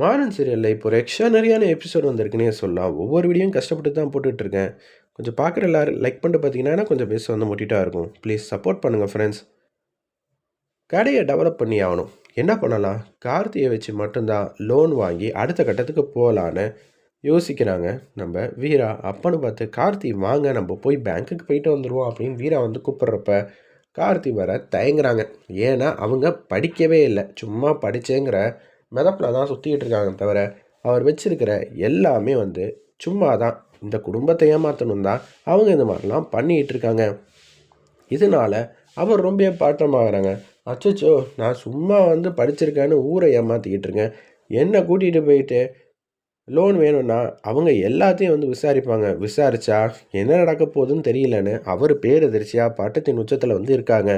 மாறன் சீரியலில் இப்போ ஒரு எக்ஸ்ட்ரானரியான எபிசோட் வந்திருக்குன்னே சொல்லலாம். ஒவ்வொரு வீடியோவும் கஷ்டப்பட்டு தான் போட்டுட்ருக்கேன். கொஞ்சம் பார்க்குற எல்லாரும் லைக் பண்ணிட்டு பார்த்தீங்கன்னா கொஞ்சம் பேச வந்து முட்டிட்டா இருக்கும். ப்ளீஸ் சப்போர்ட் பண்ணுங்கள் ஃப்ரெண்ட்ஸ் கடையை டெவலப் பண்ணி ஆகணும். என்ன பண்ணலாம்? கார்த்தியை வச்சு மட்டும்தான் லோன் வாங்கி அடுத்த கட்டத்துக்கு போகலான்னு யோசிக்கிறாங்க. நம்ம வீரா அப்பன்னு பார்த்து கார்த்தி வாங்க நம்ம போய் பேங்க்குக்கு போயிட்டு வந்துடுவோம் அப்படின்னு வீரா வந்து கூப்பிட்றப்ப கார்த்தி வர தயங்குறாங்க. ஏன்னா அவங்க படிக்கவே இல்லை. சும்மா படித்தேங்கிற மிதப்பில் தான் சுற்றிக்கிட்டு இருக்காங்க தவிர அவர் வச்சிருக்கிற எல்லாமே வந்து சும்மா தான் இந்த குடும்பத்தை ஏமாற்றணும் தான் அவங்க இந்த மாதிரிலாம் பண்ணிகிட்டு இருக்காங்க. இதனால் அவர் ரொம்ப பாட்டமாகறாங்க அச்சோ நான் சும்மா வந்து படிச்சிருக்கேன்னு ஊரை ஏமாற்றிக்கிட்டு இருக்கேன். என்னை கூட்டிகிட்டு போயிட்டு லோன் வேணும்னா அவங்க எல்லாத்தையும் வந்து விசாரிப்பாங்க. விசாரிச்சா என்ன நடக்க போகுதுன்னு தெரியலன்னு அவர் பேரதிர்ச்சியாக பட்டத்தின் உச்சத்தில் வந்து இருக்காங்க.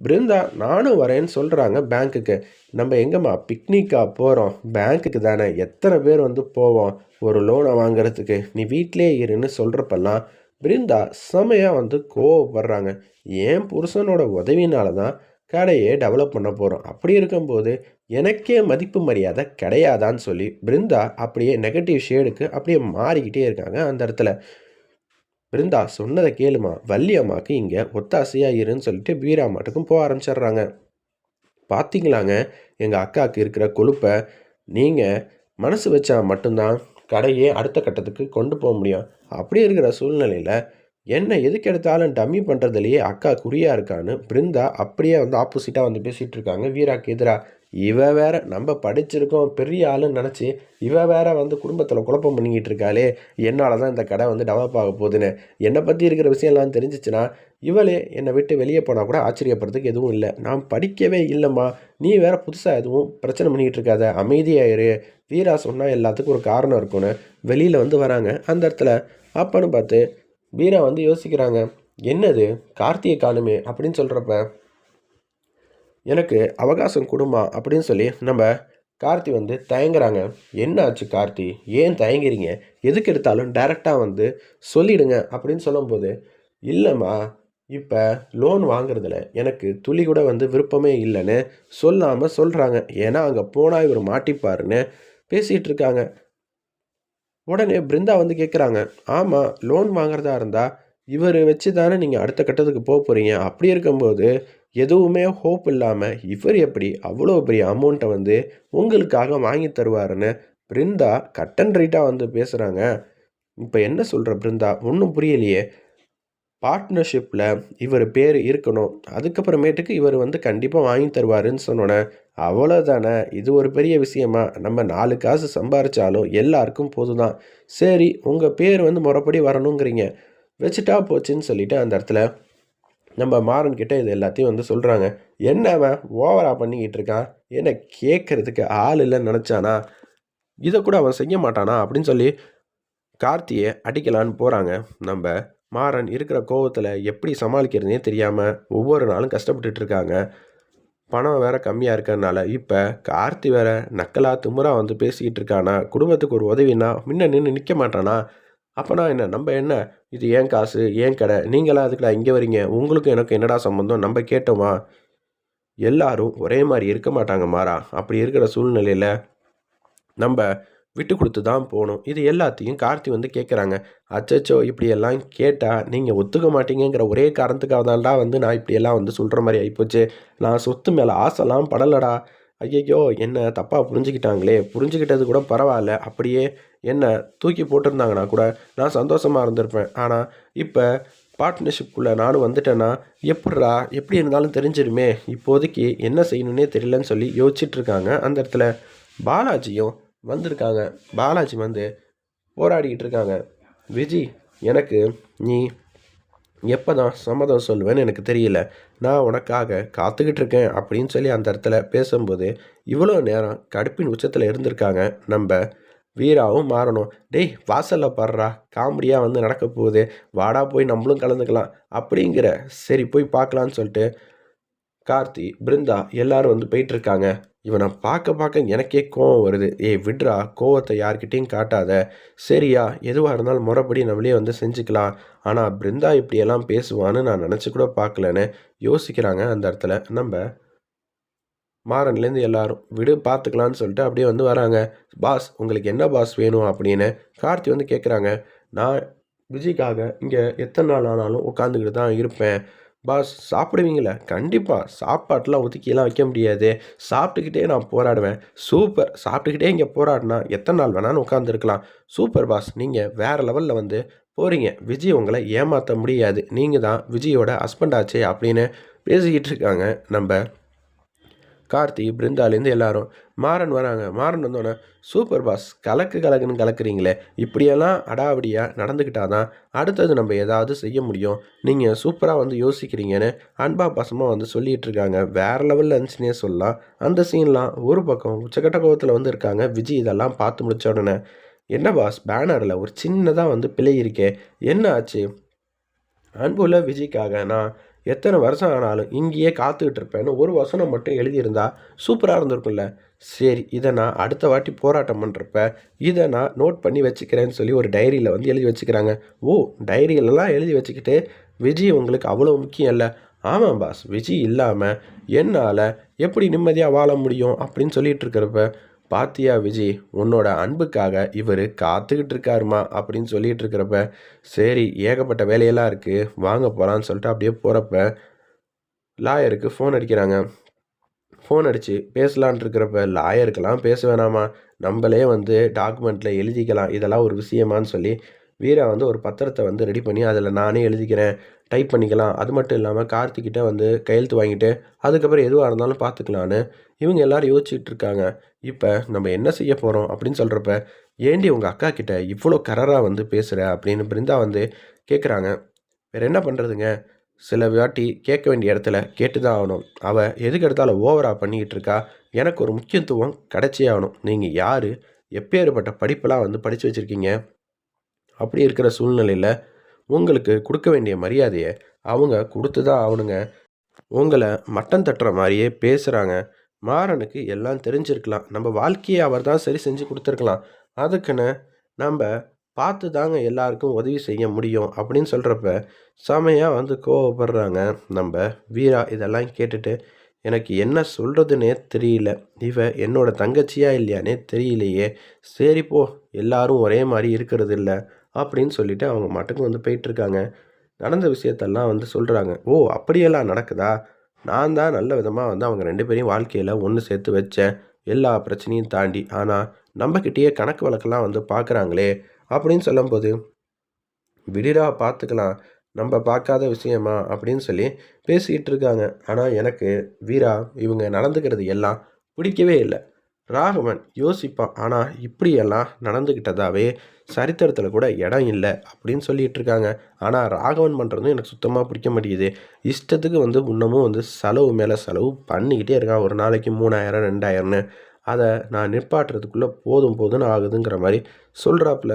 பிருந்தா நானும் வரேன்னு சொல்கிறாங்க பேங்க்குக்கு. நம்ம எங்கம்மா பிக்னிக்காக போகிறோம் பேங்க்குக்கு தானே எத்தனை பேர் வந்து போவோம் ஒரு லோனை வாங்குறதுக்கு? நீ வீட்டிலே இருன்னு சொல்கிறப்பெல்லாம் பிருந்தா செமையாக வந்து கோவப்படுறாங்க. ஏன் புருஷனோட உதவினால தான் கடையை டெவலப் பண்ண போகிறோம் அப்படி இருக்கும்போது எனக்கே மதிப்பு மரியாதை கிடையாதான்னு சொல்லி பிருந்தா அப்படியே நெகட்டிவ் ஷேடுக்கு அப்படியே மாறிக்கிட்டே இருக்காங்க அந்த இடத்துல. பிருந்தா சொன்னதை கேளுமா? வள்ளி அம்மாவுக்கு இங்கே ஒத்தாசையாக இருன்னு சொல்லிட்டு வீரா மாட்டுக்கும் போக ஆரம்பிச்சிடுறாங்க. பார்த்தீங்களாங்க எங்கள் அக்காவுக்கு இருக்கிற கொழுப்பை நீங்கள் மனசு வச்சா மட்டும்தான் கடையே அடுத்த கட்டத்துக்கு கொண்டு போக முடியும். அப்படி இருக்கிற சூழ்நிலையில் என்ன எதுக்கு எடுத்தாலும் டம்மி பண்ணுறதுலையே அக்கா குறியாக இருக்கான்னு பிருந்தா அப்படியே வந்து ஆப்போசிட்டாக வந்து பேசிகிட்டு இருக்காங்க. வீராக்கு எதிராக இவ வேற நம்ம படிச்சிருக்கோம் பெரிய ஆளுன்னு நினச்சி இவ வேற வந்து குடும்பத்தில் குழப்பம் பண்ணிக்கிட்டு இருக்காளே. என்னால் தான் இந்த கடை வந்து டெவலப் ஆக போகுதுன்னு. என்னை பற்றி இருக்கிற விஷயம்லாம் தெரிஞ்சிச்சுன்னா இவளே என்னை விட்டு வெளியே போனால் கூட ஆச்சரியப்படுறதுக்கு எதுவும் இல்லை. நான் படிக்கவே இல்லைம்மா. நீ வேற புதுசாக எதுவும் பிரச்சனை பண்ணிக்கிட்டு இருக்காத. அமைதியாயிரு. வீரா சொன்னால் எல்லாத்துக்கும் ஒரு காரணம் இருக்கும்னு வெளியில் வந்து வராங்க. அந்த இடத்துல அப்பன்னு பார்த்து வீரா வந்து யோசிக்கிறாங்க என்னது? கார்த்திகை காணுமே அப்படின்னு சொல்கிறப்ப எனக்கு அவகாசம் கொடுமா அப்படின்னு சொல்லி நம்ம கார்த்தி வந்து தயங்குறாங்க. என்ன ஆச்சு கார்த்தி? ஏன் தயங்குறீங்க? எதுக்கு எடுத்தாலும் டைரெக்டாக வந்து சொல்லிடுங்க அப்படின்னு சொல்லும்போது இல்லைம்மா இப்போ லோன் வாங்குறதுல எனக்கு துளி கூட வந்து விருப்பமே இல்லைன்னு சொல்லாமல் சொல்கிறாங்க ஏன்னா அங்கே போனால் இவர் மாட்டிப்பாருன்னு பேசிகிட்டு இருக்காங்க. உடனே பிருந்தா வந்து கேட்குறாங்க ஆமாம் லோன் வாங்குறதா இருந்தால் இவர் வச்சு தானே நீங்கள் அடுத்த கட்டத்துக்கு போக போகிறீங்க அப்படி இருக்கும்போது எதுவுமே ஹோப் இல்லாமல் இவர் எப்படி அவ்வளோ பெரிய அமௌண்ட்டை வந்து உங்களுக்காக வாங்கி தருவாருன்னு பிருந்தா கட் அண்ட் ரைட்டாக வந்து பேசுகிறாங்க இப்போ என்ன சொல்கிற பிருந்தா? ஒன்றும் புரியலையே. பார்ட்னர்ஷிப்பில் இவர் பேர் இருக்கணும். அதுக்கப்புறமேட்டுக்கு இவர் வந்து கண்டிப்பாக வாங்கி தருவாருன்னு சொன்னோன்னே அவ்வளோதானே இது ஒரு பெரிய விஷயமா? நம்ம நாலு காசு சம்பாரித்தாலும் எல்லாருக்கும் போதுதான் சரி உங்கள் பேர் வந்து முறைப்படி வரணுங்கிறீங்க. வச்சுட்டா போச்சுன்னு சொல்லிட்டு அந்த இடத்துல நம்ம மாறன்கிட்ட இது எல்லாத்தையும் வந்து சொல்கிறாங்க என்ன அவன் ஓவரா பண்ணிக்கிட்டு இருக்கான்? என்ன கேட்கறதுக்கு ஆள் இல்லைன்னு நினச்சானா? இதை கூட அவன் செய்ய மாட்டானா? அப்படின்னு சொல்லி கார்த்தியை அடிக்கலான்னு போகிறாங்க நம்ம மாறன் இருக்கிற கோவத்தில் எப்படி சமாளிக்கிறதுனே தெரியாமல் ஒவ்வொரு நாளும் கஷ்டப்பட்டுட்டு இருக்காங்க. பணம் வேற கம்மியாக இருக்கிறதுனால இப்போ கார்த்தி வேற நக்கலா திமுறா வந்து பேசிக்கிட்டு இருக்கானா? குடும்பத்துக்கு ஒரு உதவினா முன்ன நின்று நிற்க மாட்டானா? அப்போனா என்ன? நம்ம என்ன? இது ஏன் காசு? ஏன் கடை? நீங்களாம் அதுக்குடா இங்கே வரீங்க? உங்களுக்கும் எனக்கு என்னடா சம்மந்தம் நம்ம கேட்டோமா? எல்லாரும் ஒரே மாதிரி இருக்க மாட்டாங்க மாறா. அப்படி இருக்கிற சூழ்நிலையில் நம்ம விட்டு கொடுத்து தான் போகணும். இது எல்லாத்தையும் கார்த்தி வந்து கேட்குறாங்க. அச்சச்சோ இப்படியெல்லாம் கேட்டால் நீங்கள் ஒத்துக்க மாட்டீங்கிற ஒரே காரணத்துக்காக தான்டா வந்து நான் இப்படியெல்லாம் வந்து சொல்கிற மாதிரி ஆகிப்போச்சு நான் சொத்து மேலே ஆசைலாம் படலடா. ஐயையோ என்ன தப்பாக புரிஞ்சுக்கிட்டாங்களே. புரிஞ்சுக்கிட்டது கூட பரவாயில்ல. அப்படியே என்னை தூக்கி போட்டிருந்தாங்கன்னா கூட நான் சந்தோஷமாக இருந்திருப்பேன். ஆனால் இப்போ பார்ட்னர்ஷிப்குள்ளே நானும் வந்துட்டேன்னா எப்பட்றா எப்படி இருந்தாலும் தெரிஞ்சிருமே. இப்போதைக்கு என்ன செய்யணுன்னே தெரியலன்னு சொல்லி யோசிச்சிட்ருக்காங்க. அந்த இடத்துல பாலாஜியும் வந்திருக்காங்க. பாலாஜி வந்து போராடிக்கிட்டு இருக்காங்க விஜி எனக்கு நீ எப்போ தான் சம்மதம் சொல்லுவேன்னு எனக்கு தெரியல. நான் உனக்காக காத்துக்கிட்டு இருக்கேன் அப்படின்னு சொல்லி அந்த இடத்துல பேசும்போது இவ்வளோ நேரம் கடுப்பின் உச்சத்தில் இருந்திருக்காங்க. நம்ம வீராவும் மாறணும். டேய் வாசலில் பாடுறா. காமெடியாக வந்து நடக்க போகுது. வாடா போய் நம்மளும் கலந்துக்கலாம். அப்படிங்கிற சரி போய் பார்க்கலான்னு சொல்லிட்டு கார்த்தி பிருந்தா எல்லாரும் வந்து போயிட்டுருக்காங்க. இவனை பார்க்க பார்க்க எனக்கே கோவம் வருது. ஏய் விட்ரா கோவத்தை யார்கிட்டையும் காட்டாத. சரியா எதுவாக இருந்தாலும் முறைப்படி நம்மளே வந்து செஞ்சுக்கலாம். ஆனால் பிருந்தா இப்படியெல்லாம் பேசுவான்னு நான் நினச்சி கூட பார்க்கலன்னு யோசிக்கிறாங்க அந்த இடத்துல. நம்ம மாறன்லேருந்து எல்லாரும் விடு பார்த்துக்கலான்னு சொல்லிட்டு அப்படியே வந்து வராங்க. பாஸ் உங்களுக்கு என்ன பாஸ் வேணும்? அப்படின்னு கார்த்தி வந்து கேட்குறாங்க. நான் விஜய்க்காக இங்கே எத்தனை நாள் ஆனாலும் உட்காந்துக்கிட்டு தான் இருப்பேன். பாஸ் சாப்பிடுவீங்களே? கண்டிப்பாக சாப்பாட்டெலாம் ஒதுக்கியெல்லாம் வைக்க முடியாது. சாப்பிட்டுக்கிட்டே நான் போராடுவேன். சூப்பர் சாப்பிட்டுக்கிட்டே இங்கே போராடினா எத்தனை நாள் வேணாலும் உட்காந்துருக்கலாம். சூப்பர் பாஸ் நீங்கள் வேறு லெவலில் வந்து போகிறீங்க விஜய் உங்களை ஏமாற்ற முடியாது. நீங்கள் தான் விஜயோட ஹஸ்பண்ட் ஆச்சு அப்படின்னு பேசிக்கிட்டு இருக்காங்க நம்ம கார்த்தி பிருந்தாலேருந்து எல்லாரும் மாறன் வராங்க. மாறன் வந்தோடனே சூப்பர் பாஸ் கலக்கு கலக்குன்னு கலக்குறீங்களே. இப்படியெல்லாம் அடாவடியாக நடந்துக்கிட்டாதான் அடுத்தது நம்ம ஏதாவது செய்ய முடியும். நீங்கள் சூப்பராக வந்து யோசிக்கிறீங்கன்னு அன்பா பாசமாக வந்து சொல்லிகிட்டு இருக்காங்க வேறு லெவலில் இருந்துச்சுன்னே சொல்லலாம். அந்த சீன்லாம் ஒரு பக்கம் உச்சக்கட்ட கோவத்தில் வந்து இருக்காங்க. விஜய் இதெல்லாம் பார்த்து முடிச்ச உடனே என்ன பாஸ் பேனரில் ஒரு சின்னதாக வந்து பிழை இருக்கே. என்ன ஆச்சு? அன்புள்ள விஜய்க்காக நான் எத்தனை வருஷம் ஆனாலும் இங்கேயே காத்துக்கிட்டு இருப்பேன்னு ஒரு வசனம் மட்டும் எழுதியிருந்தா சூப்பராக இருந்திருக்கும்ல. சரி இதை நான் அடுத்த வாட்டி போராட்டம் பண்ணுறப்ப இதை நான் நோட் பண்ணி வச்சுக்கிறேன்னு சொல்லி ஒரு டைரியில் வந்து எழுதி வச்சுக்கிறாங்க. ஓ டைரியிலலாம் எழுதி வச்சுக்கிட்டு விஜய் உங்களுக்கு அவ்வளோ முக்கியம் இல்லை. ஆமாம் பாஸ் விஜய் இல்லாமல் என்னால் எப்படி நிம்மதியாக வாழ முடியும் அப்படின்னு சொல்லிகிட்டு இருக்கிறப்ப பாத்தியா விஜய் உன்னோட அன்புக்காக இவர் காத்துக்கிட்டு இருக்காருமா அப்படின்னு சொல்லிட்டு இருக்கிறப்ப சரி ஏகப்பட்ட வேலையெல்லாம் இருக்குது வாங்க போகலான்னு சொல்லிட்டு அப்படியே போகிறப்ப லாயருக்கு ஃபோன் அடிக்கிறாங்க. ஃபோன் அடித்து பேசலான் இருக்கிறப்ப லாயருக்கெல்லாம் பேச வேணாமா? நம்மளே வந்து டாக்குமெண்ட்டில் எழுதிக்கலாம் இதெல்லாம் ஒரு விஷயமான்னு சொல்லி வீரா வந்து ஒரு பத்திரத்தை வந்து ரெடி பண்ணி அதில் நானே எழுதிக்கிறேன் டைப் பண்ணிக்கலாம். அது மட்டும் இல்லாமல் கார்த்திக்கிட்ட வந்து கையெழுத்து வாங்கிட்டு அதுக்கப்புறம் எதுவாக இருந்தாலும் பார்த்துக்கலான்னு இவங்க எல்லோரும் யோசிச்சுட்டு இருக்காங்க. இப்போ நம்ம என்ன செய்ய போகிறோம் அப்படின்னு சொல்கிறப்ப ஏண்டி உங்கள் அக்கா கிட்ட இவ்வளோ கரராக வந்து பேசுகிற அப்படின்னு பிருந்தா வந்து கேட்குறாங்க வேறு என்ன பண்ணுறதுங்க சில வாட்டி கேட்க வேண்டிய இடத்துல கேட்டு தான் ஆகணும். அவள் எதுக்கு எடுத்தாலும் ஓவராக பண்ணிக்கிட்டு இருக்கா. எனக்கு ஒரு முக்கியத்துவம் கிடச்சே ஆகணும். நீங்கள் யார்? எப்பேற்பட்ட படிப்பெல்லாம் வந்து படித்து வச்சுருக்கீங்க? அப்படி இருக்கிற சூழ்நிலையில் உங்களுக்கு கொடுக்க வேண்டிய மரியாதையை அவங்க கொடுத்து தான் ஆகணுங்க. உங்களை மட்டம் தட்டுற மாதிரியே பேசுகிறாங்க மாறனுக்கு எல்லாம் தெரிஞ்சிருக்கலாம். நம்ம வாழ்க்கையை அவர் தான் சரி செஞ்சு கொடுத்துருக்கலாம். அதுக்குன்னு நம்ம பார்த்து தாங்க எல்லாருக்கும் உதவி செய்ய முடியும் அப்படின்னு சொல்கிறப்ப செமையாக வந்து கோவப்படுறாங்க. நம்ம வீரா இதெல்லாம் கேட்டுட்டு எனக்கு என்ன சொல்கிறதுனே தெரியல. இவ என்னோட தங்கச்சியா இல்லையானே தெரியலையே. சரி போ. எல்லாரும் ஒரே மாதிரி இருக்கிறது இல்லை. அப்படின்னு சொல்லிட்டு அவங்க மட்டுக்கு வந்து போயிட்டுருக்காங்க. நடந்த விஷயத்தெல்லாம் வந்து சொல்கிறாங்க ஓ அப்படியெல்லாம் நடக்குதா? நான் தான் நல்ல விதமாக வந்து அவங்க ரெண்டு பேரையும் வாழ்க்கையில் ஒன்று சேர்த்து வச்சேன். எல்லா பிரச்சனையும் தாண்டி. ஆனால் நம்மக்கிட்டேயே கணக்கு வழக்கெல்லாம் வந்து பார்க்குறாங்களே அப்படின்னு சொல்லும்போது விடிடா பார்த்துக்கலாம் நம்ம பார்க்காத விஷயமா? அப்படின்னு சொல்லி பேசிக்கிட்டு இருக்காங்க ஆனால் எனக்கு வீரா இவங்க நடந்துக்கிறது எல்லாம் பிடிக்கவே இல்லை. ராகவன் யோசிப்பான் ஆனால் இப்படியெல்லாம் நடந்துக்கிட்டதாவே சரித்திரத்தில் கூட இடம் இல்லை அப்படின்னு சொல்லிகிட்டு இருக்காங்க ஆனால் ராகவன் பண்ணுறதும் எனக்கு சுத்தமாக பிடிக்க மாட்டேங்குது. இஷ்டத்துக்கு வந்து இன்னமும் வந்து செலவு மேலே செலவு பண்ணிக்கிட்டே இருக்கான் ஒரு நாளைக்கு மூணாயிரம் ரெண்டாயிரம்னு. அதை நான் நிற்பாட்டுறதுக்குள்ளே போதும் போதும்னு ஆகுதுங்கிற மாதிரி சொல்கிறாப்புல